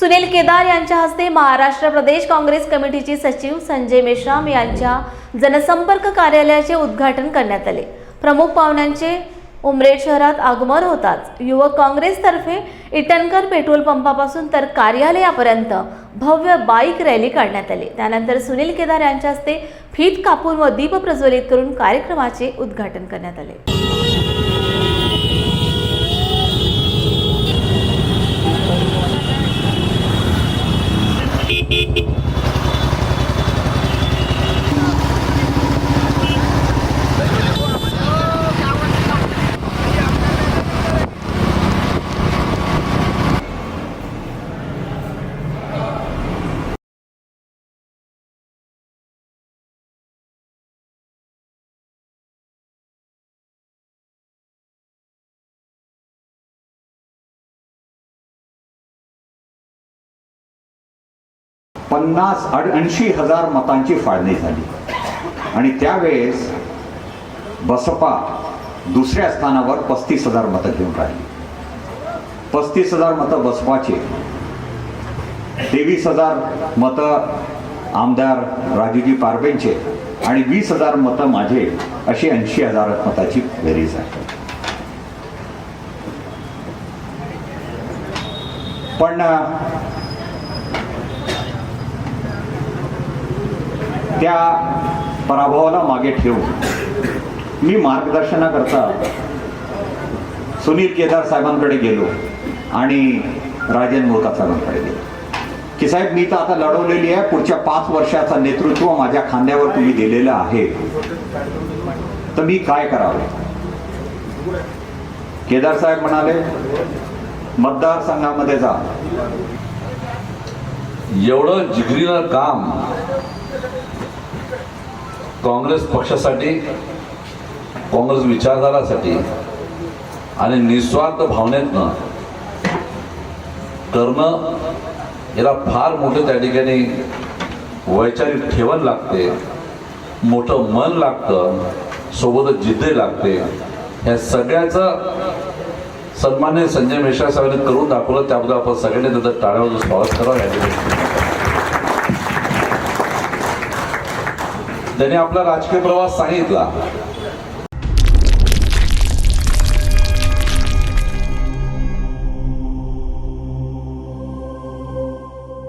सुनील केदार यांच्या हस्ते महाराष्ट्र प्रदेश काँग्रेस कमिटीचे सचिव संजय मेश्राम यांच्या जनसंपर्क कार्यालयाचे उद्घाटन करण्यात आले. प्रमुख पाहुण्यांचे उमरेड शहरात आगमन होताच. युवक काँग्रेसतर्फे इटनकर पेट्रोल पंपापासून तर कार्यालयापर्यंत भव्य बाईक रॅली काढण्यात आली. त्यानंतर सुनील केदार यांच्या हस्ते फीत कापून व दीप प्रज्वलित करून कार्यक्रमाचे उद्घाटन करण्यात आले. पन्नास ऐंशी हजार मतांची फाळणी झाली. आणि त्यावेळेस बसपा दुसऱ्या स्थानावर पस्तीस हजार मतं घेऊन राहिली. पस्तीस हजार मतं बसपाचे. तेवीस हजार मतं आमदार राजूजी पारबेंचे आणि वीस हजार मतं माझे अशी ऐंशी हजार मताची बेरीज आहे पण त्या पराभवाला मागे ठेवून मी मार्गदर्शनाकरता सुनील केदार साहेबांकडे गेलो आणि राजेन मुळका साहेबांकडे गेलो. की साहेब मी तर आता लढवलेली आहे. पुढच्या पाच वर्षाचा नेतृत्व माझ्या खांद्यावर तुम्ही दिलेलं आहे. तर मी काय करावे? केदार साहेब म्हणाले मतदारसंघामध्ये जा. एवढं जिगरीनं काम काँग्रेस पक्षासाठी काँग्रेस विचारधारासाठी आणि निस्वार्थ भावनेतनं करणं याला फार मोठं त्या ठिकाणी वैचारिक ठेवण लागते मोठं मन लागतं सोबतच जिद्दही लागते. ह्या सगळ्याचं सन्मान्य संजय मिश्रा साहेबांनी करून दाखवलं त्याबद्दल आपण सगळ्यांनी त्याचं टाळ्यावर स्वागत करावं या ठिकाणी. त्यांनी आपला राजकीय प्रवास सांगितला.